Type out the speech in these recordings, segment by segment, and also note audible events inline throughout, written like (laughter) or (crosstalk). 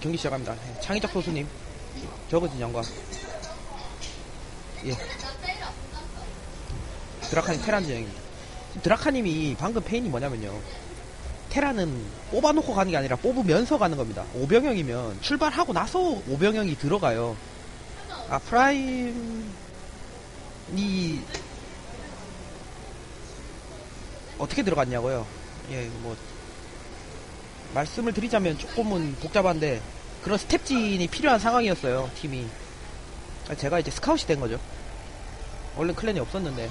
경기 시작합니다. 예, 창의적 소수님, 저거진 양과 예. 드라카님 테란 진영입니다. 드라카님이 방금 페인이 뭐냐면요. 테라는 뽑아놓고 가는 게 아니라 뽑으면서 가는 겁니다. 오병영이면 출발하고 나서 오병영이 들어가요. 아, 프라임이 어떻게 들어갔냐고요? 예, 뭐 말씀을 드리자면 조금은 복잡한데 그런 스텝진이 필요한 상황이었어요 팀이. 아, 제가 이제 스카웃이 된 거죠. 원래 클랜이 없었는데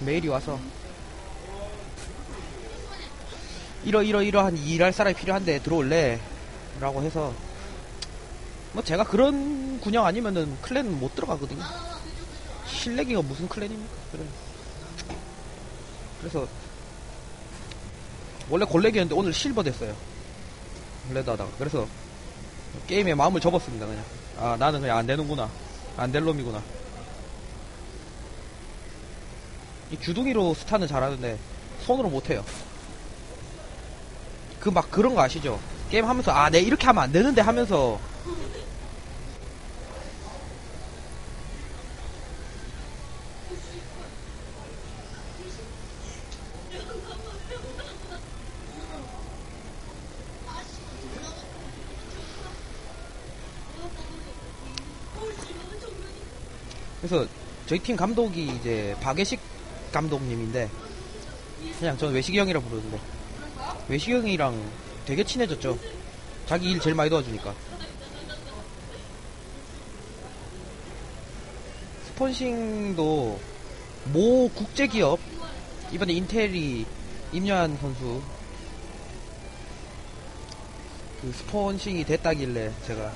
메일이 와서 이러 이러 이러한 일할 사람이 필요한데 들어올래? 라고 해서 뭐 제가 그런 군영 아니면은 클랜은 못 들어가거든요. 실내기가 무슨 클랜입니까? 그래. 그래서 원래 골렉이었는데 오늘 실버 됐어요. 레드 하다가. 그래서 게임에 마음을 접었습니다, 그냥. 아, 나는 그냥 안 되는구나. 안 될 놈이구나. 이 주둥이로 스타는 잘하는데 손으로 못해요. 그 막 그런 거 아시죠? 게임 하면서 아, 내 이렇게 하면 안 되는데 하면서 그래서 저희 팀 감독이 이제 박예식 감독님인데 그냥 저는 외식이 형이라 부르는데 외식이 형이랑 되게 친해졌죠. 자기 일 제일 많이 도와주니까. 스폰싱도 모 국제기업 이번에 인텔이 임요한 선수 그 스폰싱이 됐다길래 제가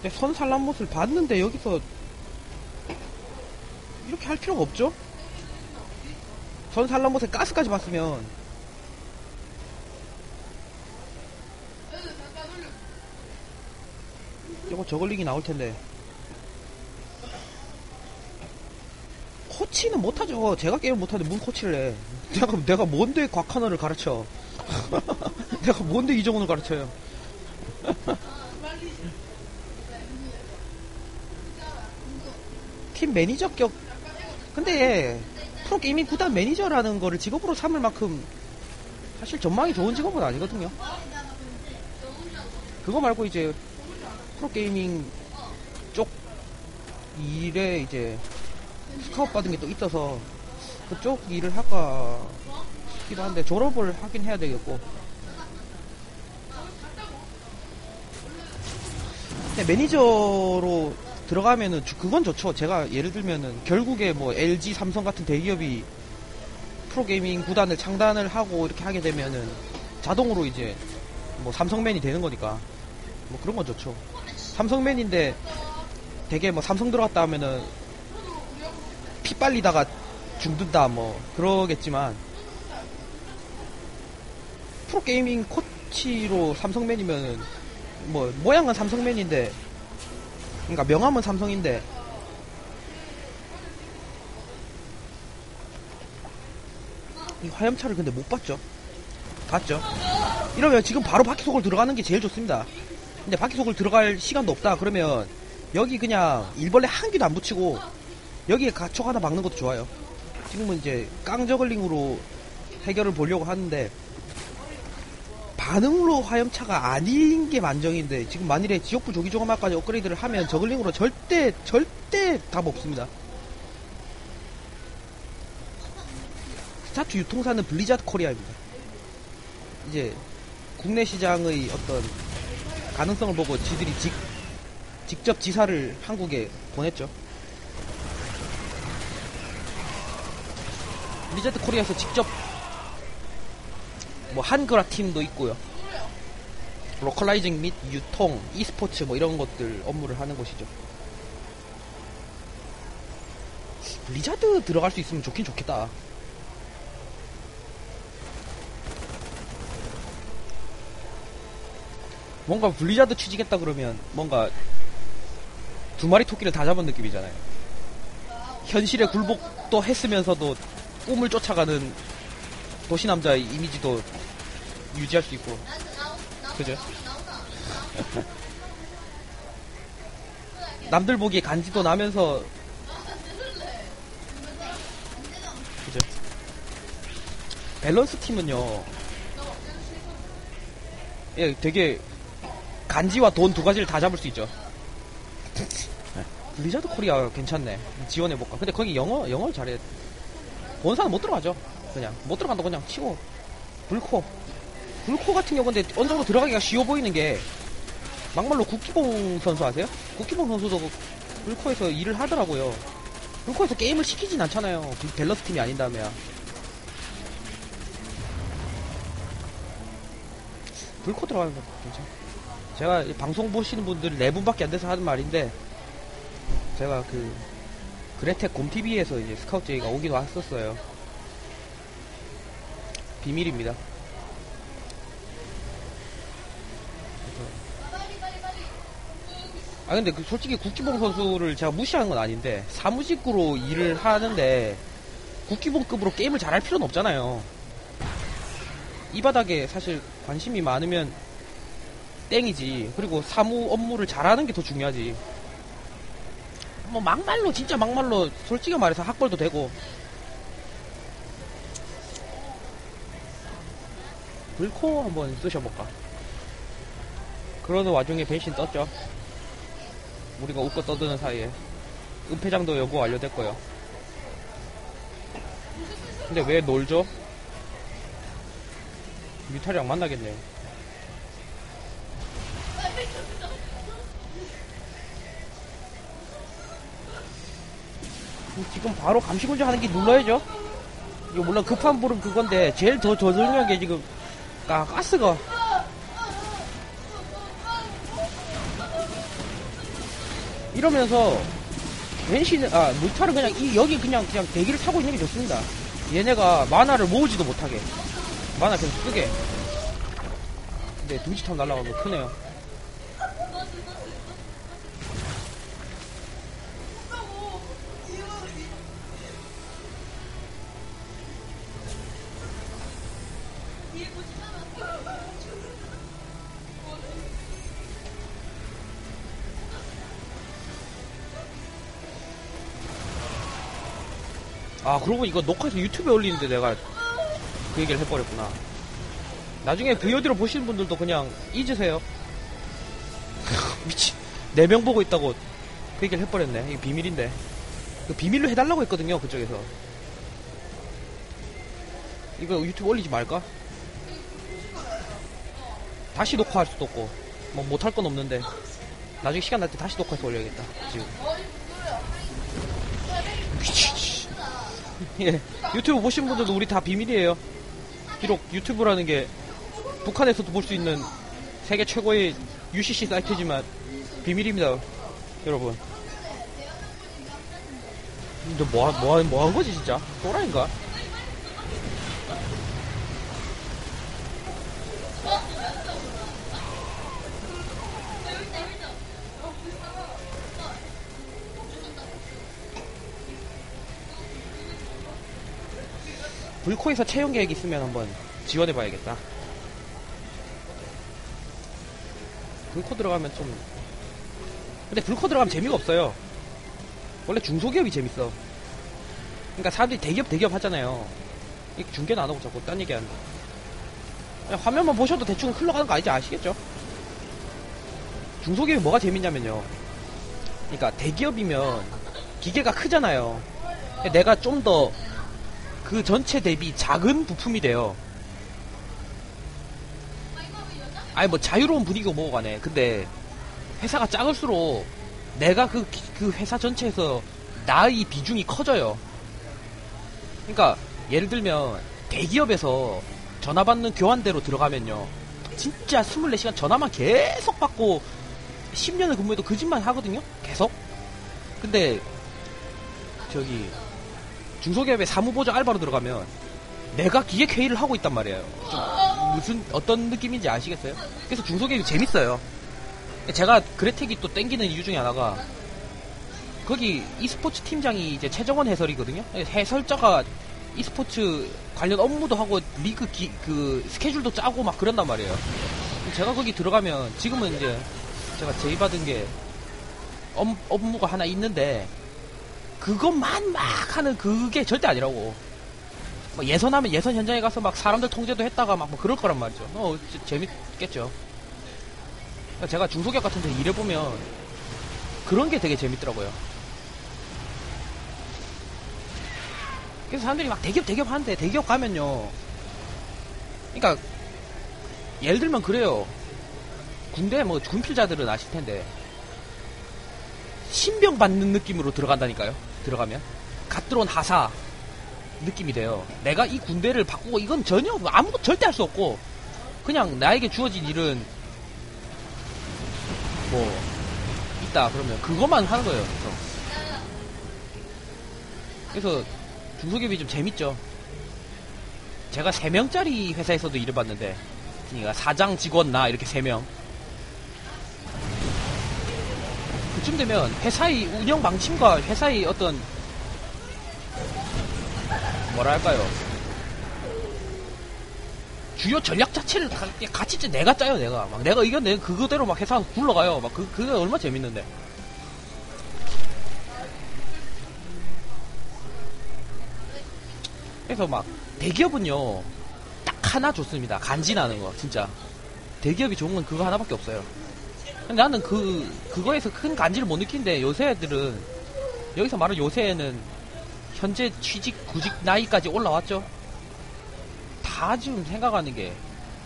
근데 선살람못을 봤는데 여기서 이렇게 할 필요가 없죠? 선살람못에 가스까지 봤으면 이거 저글링이 나올 텐데 코치는 못하죠. 제가 게임 못하는데 뭔 코치를 해. 내가, 내가 뭔데 곽하너를 가르쳐. (laughs) 내가 뭔데 이정훈을 가르쳐요. (laughs) 팀 매니저 격. 근데 프로 게이밍 구단 매니저라는 거를 직업으로 삼을 만큼 사실 전망이 좋은 직업은 아니거든요. 그거 말고 이제 프로 게이밍 쪽 일에 이제 스카웃 받은 게 또 있어서 그쪽 일을 할까 싶기도 한데 졸업을 하긴 해야 되겠고 매니저로 들어가면은 주- 그건 좋죠. 제가 예를 들면은 결국에 뭐 LG 삼성 같은 대기업이 프로게이밍 구단을 창단을 하고 이렇게 하게 되면은 자동으로 이제 뭐 삼성맨이 되는 거니까 뭐 그런 건 좋죠. 삼성맨인데 되게 뭐 삼성 들어갔다 하면은 피 빨리다가 죽든다 뭐 그러겠지만 프로게이밍 코치로 삼성맨이면은 뭐 모양은 삼성맨인데 그러니까 명함은 삼성인데. 이 화염차를 근데 못 봤죠? 봤죠? 이러면 지금 바로 바퀴 속으로 들어가는 게 제일 좋습니다. 근데 바퀴 속을 들어갈 시간도 없다 그러면 여기 그냥 일벌레 한 개도 안 붙이고 여기에 가촉 하나 막는 것도 좋아요. 지금은 이제 깡저글링으로 해결을 보려고 하는데 반응로 화염차가 아닌 게 만정인데 지금 만일에 지옥부 조기조가마까지 업그레이드를 하면 저글링으로 절대 절대 답 없습니다 스타트 유통사는 블리자드 코리아입니다 이제 국내 시장의 어떤 가능성을 보고 지들이 직, 직접 지사를 한국에 보냈죠. 리자드 코리아에서 직접 뭐 한글화 팀도 있고요. 로컬라이징 및 유통, e스포츠 뭐 이런 것들 업무를 하는 곳이죠. 리자드 들어갈 수 있으면 좋긴 좋겠다. 뭔가 블리자드 취직했다 그러면 뭔가 두 마리 토끼를 다 잡은 느낌이잖아요. 현실에 굴복도 했으면서도 꿈을 쫓아가는 도시 남자의 이미지도 유지할 수 있고. 그죠? (laughs) 남들 보기에 간지도 나면서. 그죠? 밸런스 팀은요. 예 되게 간지와 돈 두 가지를 다 잡을 수 있죠. 네. 블리자드 코리아 괜찮네. 지원해볼까? 근데 거기 영어 영어 잘해. 본사는 못 들어가죠 그냥 못 들어간다 그냥 치고 불코 불코 같은 경우인데 어느 정도 들어가기가 쉬워 보이는 게 막말로 국기봉 선수 아세요? 국기봉 선수도 불코에서 일을 하더라고요. 불코에서 게임을 시키진 않잖아요. 그 밸런스 팀이 아닌다면. 불코 들어가는 거 괜찮아. 제가 이 방송 보시는 분들 네 분밖에 안 돼서 하는 말인데, 제가 그, 그레텍 곰TV에서 이제 스카우트 제의가 오기도 했었어요. 비밀입니다. 아 근데 그 솔직히 국기봉 선수를 제가 무시하는 건 아닌데 사무직구로 일을 하는데 국기봉급으로 게임을 잘할 필요는 없잖아요. 이 바닥에 사실 관심이 많으면 땡이지. 그리고 사무 업무를 잘하는 게 더 중요하지. 뭐 막말로 진짜 막말로 솔직히 말해서 학벌도 되고 불코 한번 쓰셔볼까. 그러는 와중에 배신 떴죠. 우리가 웃고 떠드는 사이에 은폐장도 여부 완료됐고요. 근데 왜 놀죠? 뮤탈이랑 만나겠네요. 지금 바로 감시군자 하는 게 눌러야죠. 이거 물론 급한 불은 그건데 제일 더 저절묘한 게 지금 가, 가스가 이러면서 벤시는 아 무타는 그냥 이 여기 그냥 그냥 대기를 타고 있는 게 좋습니다. 얘네가 만화를 모으지도 못하게 만화 계속 쓰게. 근데 두지탑 날라가고 크네요. 아 그러고 이거 녹화해서 유튜브에 올리는데 내가 그 얘기를 해버렸구나. 나중에 VOD로 보시는 분들도 그냥 잊으세요. (laughs) 미친. 4명 보고 있다고 그 얘기를 해버렸네. 이게 비밀인데. 그 비밀로 해달라고 했거든요, 그쪽에서. 이거 유튜브 올리지 말까? 다시 녹화할 수도 없고, 뭐 못할 건 없는데. 나중에 시간 날 때 다시 녹화해서 올려야겠다, 지금. 예. 유튜브 보신 분들도 우리 다 비밀이에요. 비록 유튜브라는 게 북한에서도 볼 수 있는 세계 최고의 UCC 사이트지만 비밀입니다. 여러분. 너 뭐, 하- 뭐, 하- 뭐한 거지, 진짜? 또라인가? 불코에서 채용 계획 있으면 한번 지원해봐야겠다. 불코 들어가면 좀. 근데 불코 들어가면 재미가 없어요. 원래 중소기업이 재밌어. 그러니까 사람들이 대기업 대기업 하잖아요. 이 중계는 안 하고 자꾸 딴 얘기 하는데. 그냥 화면만 보셔도 대충 흘러가는 거 알지 아시겠죠? 중소기업이 뭐가 재밌냐면요. 그러니까 대기업이면 기계가 크잖아요. 내가 좀 더 그 전체 대비 작은 부품이 돼요. 아니 뭐 자유로운 분위기가 뭐고 가네. 근데 회사가 작을수록 내가 그, 기- 그 회사 전체에서 나의 비중이 커져요. 그러니까 예를 들면 대기업에서 전화 받는 교환대로 들어가면요. 진짜 24시간 전화만 계속 받고 10년을 근무해도 그 짓만 하거든요. 계속. 근데 저기 중소기업에 사무보조 알바로 들어가면 내가 기획회의를 하고 있단 말이에요. 좀 무슨 어떤 느낌인지 아시겠어요? 그래서 중소기업이 재밌어요. 제가 그래텍이 또 땡기는 이유 중에 하나가 거기 e스포츠 팀장이 이제 최정원 해설이거든요. 해설자가 e스포츠 관련 업무도 하고 리그 기- 그 스케줄도 짜고 막 그런단 말이에요. 제가 거기 들어가면 지금은 이제 제가 제의받은 게 업, 업무가 하나 있는데 그것만 막 하는 그게 절대 아니라고. 뭐 예선하면 예선 현장에 가서 막 사람들 통제도 했다가 막 뭐 그럴 거란 말이죠. 어, 재- 재밌겠죠. 제가 중소기업 같은 데 일해보면 그런 게 되게 재밌더라고요. 그래서 사람들이 막 대기업 대기업 하는데 대기업 가면요. 그러니까 예를 들면 그래요. 군대 뭐 군필자들은 아실 텐데 신병 받는 느낌으로 들어간다니까요. 들어가면 갓 들어온 하사 느낌이 돼요. 내가 이 군대를 바꾸고 이건 전혀 아무것도 절대 할 수 없고 그냥 나에게 주어진 일은 뭐 있다 그러면 그것만 하는 거예요. 그래서, 그래서 중소기업이 좀 재밌죠. 제가 3명짜리 회사에서도 일을 봤는데 그러니까 사장 직원 나 이렇게 3명 그쯤 되면 회사의 운영 방침과 회사의 어떤 뭐라 할까요? 주요 전략 자체를 다 같이 짜 내가 짜요 내가. 막 내가 내 그거대로 막 회사 굴러가요. 막 그, 그게 얼마나 재밌는데. 그래서 막 대기업은요 딱 하나 좋습니다. 간지나는 거 진짜. 대기업이 좋은 건 그거 하나밖에 없어요 근데 나는 그 그거에서 큰 간지를 못 느끼는데 요새 애들은 여기서 말하는 요새에는 현재 취직 구직 나이까지 올라왔죠? 다 지금 생각하는 게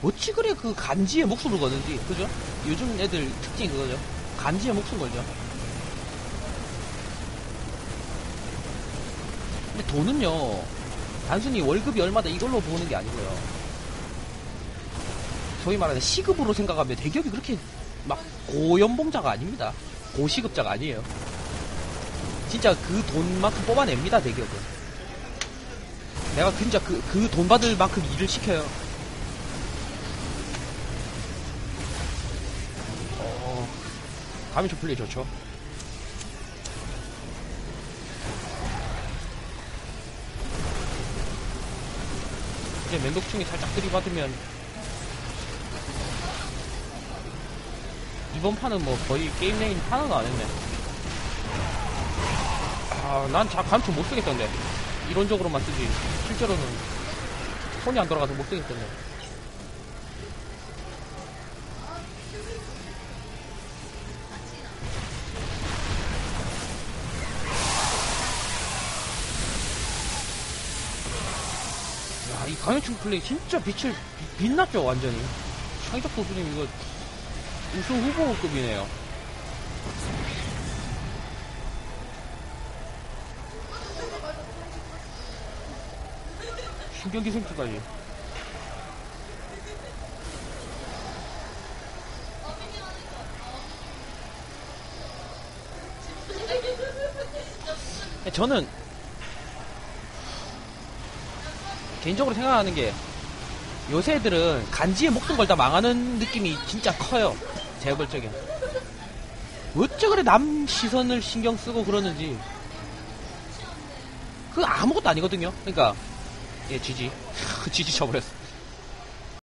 어찌 그래 그 간지에 목숨을 거는지 그죠? 요즘 애들 특징이 그거죠. 간지에 목숨 걸죠. 근데 돈은요 단순히 월급이 얼마다 이걸로 보는 게 아니고요. 소위 말하는 시급으로 생각하면 대기업이 그렇게 막 고연봉자가 아닙니다. 고시급자가 아니에요. 진짜 그 돈만큼 뽑아냅니다, 대기업은. 내가 진짜 그, 그 돈 받을 만큼 일을 시켜요. 어, 가미초 플레이 좋죠. 이제 맹독충이 살짝 들이받으면 이번 판은 뭐 거의 게임 레인 하나도 안 했네. 아, 난 자, 감초 못 쓰겠던데. 이론적으로만 쓰지. 실제로는 손이 안 돌아가서 못 쓰겠던데. 야, 이 강현충 플레이 진짜 빛을, 빛- 빛났죠, 완전히. 창의적 도수님 이거 우승 후보급이네요. 신경기 생투까지. 저는 개인적으로 생각하는 게 요새 애들은 간지에 목숨 걸다 망하는 느낌이 진짜 커요. 적엔. 어째 그래 남 시선을 신경 쓰고 그러는지. 그 아무것도 아니거든요. 그러니까 예 지지 (laughs) 지지 쳐버렸어.